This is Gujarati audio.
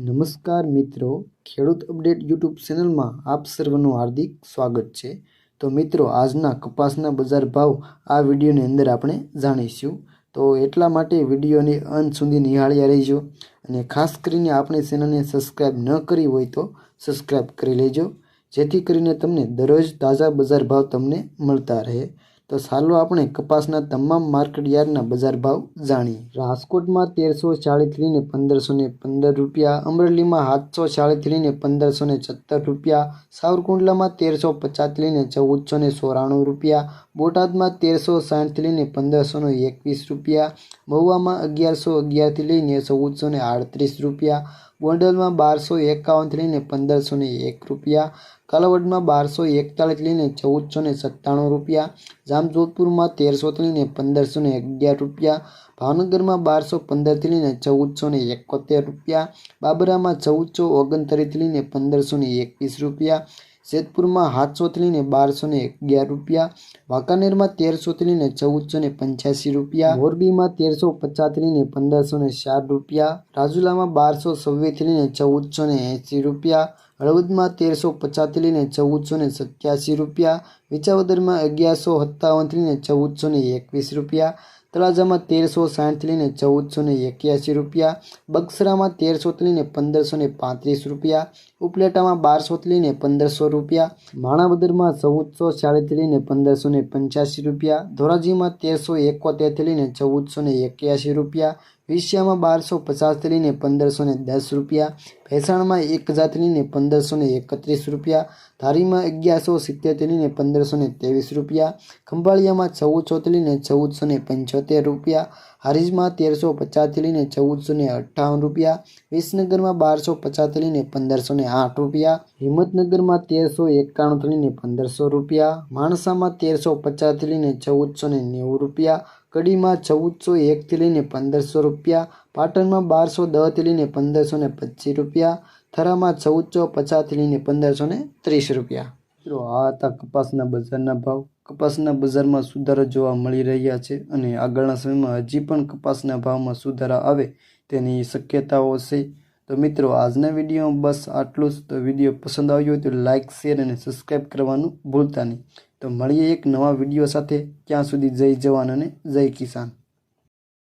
નમસ્કાર મિત્રો, ખેડૂત અપડેટ યુટ્યુબ ચેનલમાં આપ સર્વનું હાર્દિક સ્વાગત છે. તો મિત્રો, આજના કપાસના બજાર ભાવ આ વિડીયોની અંદર આપણે જાણીશું. તો એટલા માટે વિડીયોની અંત સુધી નિહાળ્યા રહેજો અને ખાસ કરીને આપણી ચેનલને સબસ્ક્રાઈબ ન કરી હોય તો સબસ્ક્રાઈબ કરી લેજો, જેથી કરીને તમને દરરોજ તાજા બજાર ભાવ તમને મળતા રહે. તો ચાલો આપણે કપાસના તમામ માર્કેટ યાર્ડના બજાર ભાવ જાણીએ. રાજકોટમાં તેરસો ચાળીસથી પંદરસો ને પંદર રૂપિયા, અમરેલીમાં સાતસો ચાળીસથી ને પંદરસો ને સત્તર રૂપિયા, સાવરકુંડલામાં તેરસો પચાસથી લઈને ચૌદસો ને ચોરાણું રૂપિયા, બોટાદમાં તેરસો સાઠથી લઈને પંદરસો ને એકવીસ રૂપિયા, મહુવામાં અગિયારસો અગિયારથી લઈને ચૌદસો ને આડત્રીસ રૂપિયા ગોંડલમાં બારસો એકાવનથી લઈને પંદરસો ને એક રૂપિયા, કાલાવડમાં બારસો એકતાળીસ લઈને ચૌદસો ને સત્તાણું રૂપિયા, જામજોધપુરમાં તેરસોથી લઈને પંદરસો ને અગિયાર રૂપિયા, ભાવનગરમાં બારસો પંદરથી લઈને ચૌદસો ને એકોતેર રૂપિયા, બાબરામાં ચૌદસો ઓગણત્રીસથી લઈને પંદરસો ને એકવીસ રૂપિયા જેતપુરમાં સાતસોથી લઈને બારસો અગિયાર રૂપિયા, વાંકાનેરમાં તેરસોથી લઈને ચૌદસો પંચ્યાસી રૂપિયા, મોરબીમાં તેરસો પચાસથી લઈને પંદરસો ચાર રૂપિયા, રાજુલામાં બારસો છવ્વીસથી લઈને ચૌદસો એંસી રૂપિયા, હળવદમાં તેરસો પચાસથી ચૌદસો ને સત્યાસી રૂપિયા વિચાવદરમાં અગિયારસો સત્તાવનથી લઈને ચૌદસો ને એકવીસ રૂપિયા તળાજામાં તેરસો સાઠથી લઈને ચૌદસો ને એક્યાસી રૂપિયા બક્સરામાં તેરસોથી લઈને પંદરસો ને પાંત્રીસ રૂપિયા, ઉપલેટામાં બારસોથી લઈને પંદરસો રૂપિયા, માણાવદરમાં ચૌદસો ચાળીસથી લઈને પંદરસો ને પંચ્યાસી રૂપિયા, ધોરાજીમાં તેરસો એકોતેરથી લઈને ચૌદસો ને એક્યાસી રૂપિયા વિશિયામાં બારસો પચાસથી લઈને પંદરસો ને દસ રૂપિયા, ભેસાણમાં એક હજારથી લઈને પંદરસો ને એકત્રીસ રૂપિયા, ધારીમાં અગિયારસો સિત્તેરથી લઈને પંદરસો ને ત્રેવીસ રૂપિયા, ખંભાળિયામાં ચૌદસોથી લઈને ચૌદસો ને પંચોતેર રૂપિયા, હારીજમાં તેરસો પચાસથી લઈને ચૌદસો ને અઠ્ઠાવન રૂપિયા, વિસનગરમાં બારસો પચાસથી લઈને પંદરસો ને આઠ રૂપિયા, હિંમતનગરમાં તેરસો એકાણુંથી લઈને પંદરસો રૂપિયા, માણસામાં તેરસો પચાસથી લઈને ચૌદસો ને નેવું રૂપિયા કડીમાં ચૌદસો એકથી લઈને પંદરસો રૂપિયા, પાટણમાં બારસો દસથી લઈને પંદરસો ને પચીસ રૂપિયા, થરામાં ચૌદસો પચાસથી લઈને પંદરસો ને ત્રીસ રૂપિયા. આ હતા કપાસના બજારના ભાવ. કપાસના બજારમાં સુધારો જોવા મળી રહ્યા છે અને આગળના સમયમાં હજી પણ કપાસના ભાવમાં સુધારા આવે તેની શક્યતાઓ છે. તો મિત્રો, આજના વિડીયોમાં બસ આટલું જ. તો વીડિયો પસંદ આવ્યો હોય તો લાઇક શેર અને સબસ્ક્રાઈબ કરવાનું ભૂલતા નહીં. તો મળીએ એક નવા વીડિયો સાથે. ત્યાં સુધી જય જવાન અને જય કિસાન.